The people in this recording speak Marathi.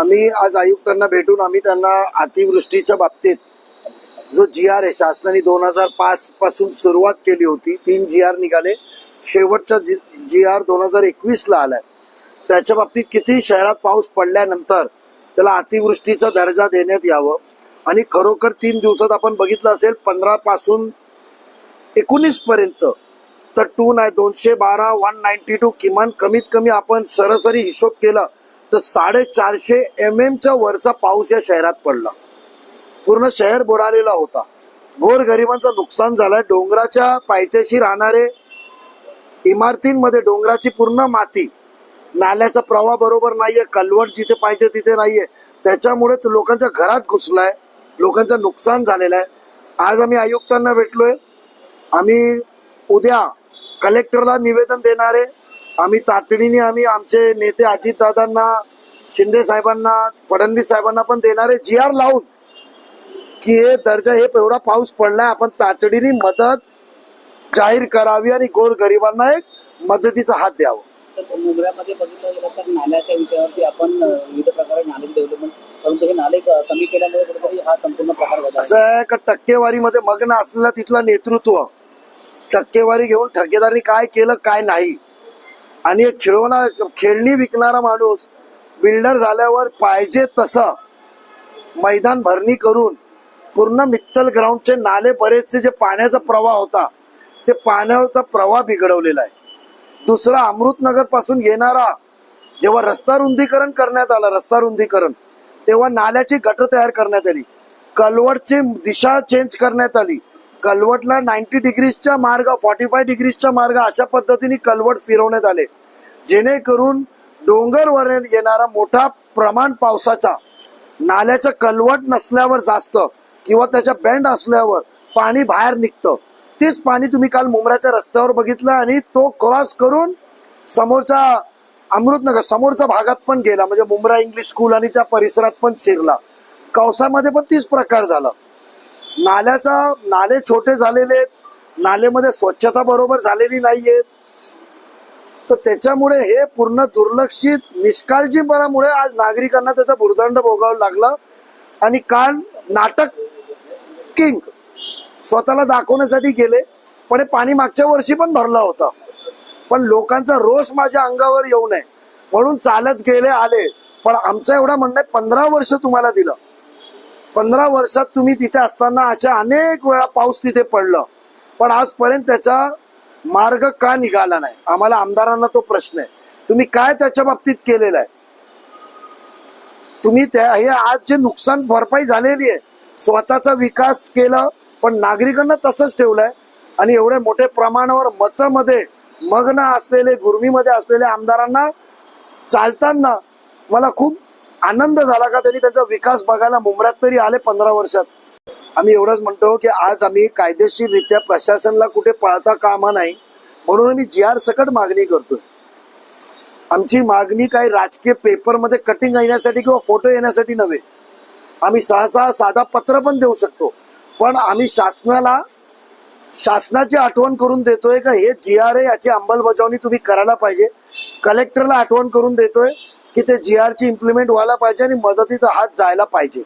आम्ही आज आयुक्तांना भेटून आम्ही त्यांना अतिवृष्टीच्या बाबतीत जो जी आर आहे शासनाने दोन हजार पाच पासून सुरुवात केली होती तीन जी आर निघाले. शेवटचा जी जी आर दोन हजार एकवीस ला आलाय. त्याच्या बाबतीत किती शहरात पाऊस पडल्यानंतर त्याला अतिवृष्टीचा दर्जा देण्यात यावं. आणि खरोखर तीन दिवसात आपण बघितलं असेल पंधरा पासून एकोणीस पर्यंत तर टू नाही दोनशे बारा वन नाईन्टी टू किमान कमीत कमी आपण सरासरी हिशोब केला तर साडेचारशे एम एमच्या वरचा पाऊस या शहरात पडला. पूर्ण शहर बुडालेला होता. भोर गरिबांचं नुकसान झालं डोंगराच्या पायथ्याशी राहणारे इमारतींमध्ये डोंगराची पूर्ण माती नाल्याचा प्रवाह बरोबर नाहीये कलवट जिथे पाहिजे तिथे नाहीये. त्याच्यामुळे लोकांच्या घरात घुसलाय लोकांचं नुकसान झालेलं आहे आज आम्ही आयुक्तांना भेटलोय. आम्ही उद्या कलेक्टरला निवेदन देणार आहे आम्ही तातडीने आम्ही आमचे नेते अजितदादांना शिंदे साहेबांना फडणवीस साहेबांना पण देणार जी आर लावून की हे दर्जा हे एवढा पाऊस पडलाय आपण तातडीने मदत जाहीर करावी आणि गोर गरिबांना एक मदतीचा हात द्यावा. तर मुंबईमध्ये बघितलं गेलं तर नाल्याच्या विषयावरती आपण अ, विविध प्रकारे नाले डेव्हलपमेंट परंतु हे नाले क- कमी केल्यामुळे कुठेतरी हा संपूर्ण प्रकार घडला असं आहे का टक्केवारीमध्ये मग्न असलेला तिथला नेतृत्व टक्केवारी घेऊन ठेकेदारांनी काय केलं काय नाही. आणि एक खेळवणा खेळणी विकणारा माणूस बिल्डर झाल्यावर पाहिजे तसं मैदान भरणी करून पूर्ण मित्तल ग्राउंडचे नाले बरेचसे जे पाण्याचा प्रवाह होता ते पाण्याचा प्रवाह बिघडवलेला आहे. दुसरा अमृतनगरपासून येणारा जेव्हा रस्ता रुंदीकरण करण्यात आला रस्ता रुंदीकरण तेव्हा नाल्याची गटर तयार करण्यात आली. कलवटची दिशा चेंज करण्यात आली. कलवटला नाईन्टी डिग्रीजच्या मार्ग फॉर्टी फाय डिग्रीजच्या मार्ग अशा पद्धतीने कलवट फिरवण्यात आले. जेणेकरून डोंगरवर येणारा मोठा प्रमाण पावसाचा नाल्याचं कलवट नसल्यावर जास्त किंवा त्याच्या बँड असल्यावर पाणी बाहेर निघतं. तेच पाणी तुम्ही काल मुंबऱ्याच्या रस्त्यावर बघितलं आणि तो क्रॉस करून समोरच्या अमृतनगर समोरच्या भागात पण गेला. म्हणजे मुंब्रा इंग्लिश स्कूल आणि त्या परिसरात पण शिरला. कौसामध्ये पण तीच प्रकार झाला. नाल्याचा नाले छोटे झालेले आहेत. नालेमध्ये स्वच्छता बरोबर झालेली नाहीये. तर त्याच्यामुळे हे पूर्ण दुर्लक्षित निष्काळजीपणामुळे आज नागरिकांना त्याचा भुर्दंड भोगावा लागला. आणि काल नाटक किंग स्वतःला दाखवण्यासाठी गेले. पण हे पाणी मागच्या वर्षी पण भरला होता. पण लोकांचा रोष माझ्या अंगावर येऊ नये. म्हणून चालत गेले आले. पण आमचं एवढं म्हणणं आहे पंधरा वर्ष तुम्हाला दिलं. पंधरा वर्षात तुम्ही तिथे असताना अशा अनेक वेळा पाऊस तिथे पडलं. पण आजपर्यंत त्याचा मार्ग का निघाला नाही? आम्हाला आमदारांना तो प्रश्न आहे. तुम्ही काय त्याच्या बाबतीत केलेलं आहे? तुम्ही त्या हे आज जे नुकसान भरपाई झालेली आहे स्वतःचा विकास केला पण नागरिकांना तसंच ठेवलंय. आणि एवढे मोठ्या प्रमाणावर मतमध्ये मग्न असलेले गुरमीमध्ये असलेल्या आमदारांना चालताना मला खूप आनंद झाला का त्यांनी त्यांचा विकास बघायला मुंबऱ्यात तरी आले पंधरा वर्षात? आम्ही एवढंच म्हणतो की आज आम्ही कायदेशीररित्या प्रशासनाला कुठे पळता कामा नाही म्हणून आम्ही जी आर सकट मागणी करतोय. आमची मागणी काही राजकीय पेपरमध्ये कटिंग येण्यासाठी किंवा फोटो येण्यासाठी नव्हे. आम्ही सहसा साधा पत्र पण देऊ शकतो पण आम्ही शासनाला शासनाची आठवण करून देतोय का हे जी आर आहे याची अंमलबजावणी तुम्ही करायला पाहिजे. कलेक्टरला आठवण करून देतोय की ते जी आरची इम्प्लिमेंट व्हायला पाहिजे आणि मदतीचा हात जायला पाहिजे.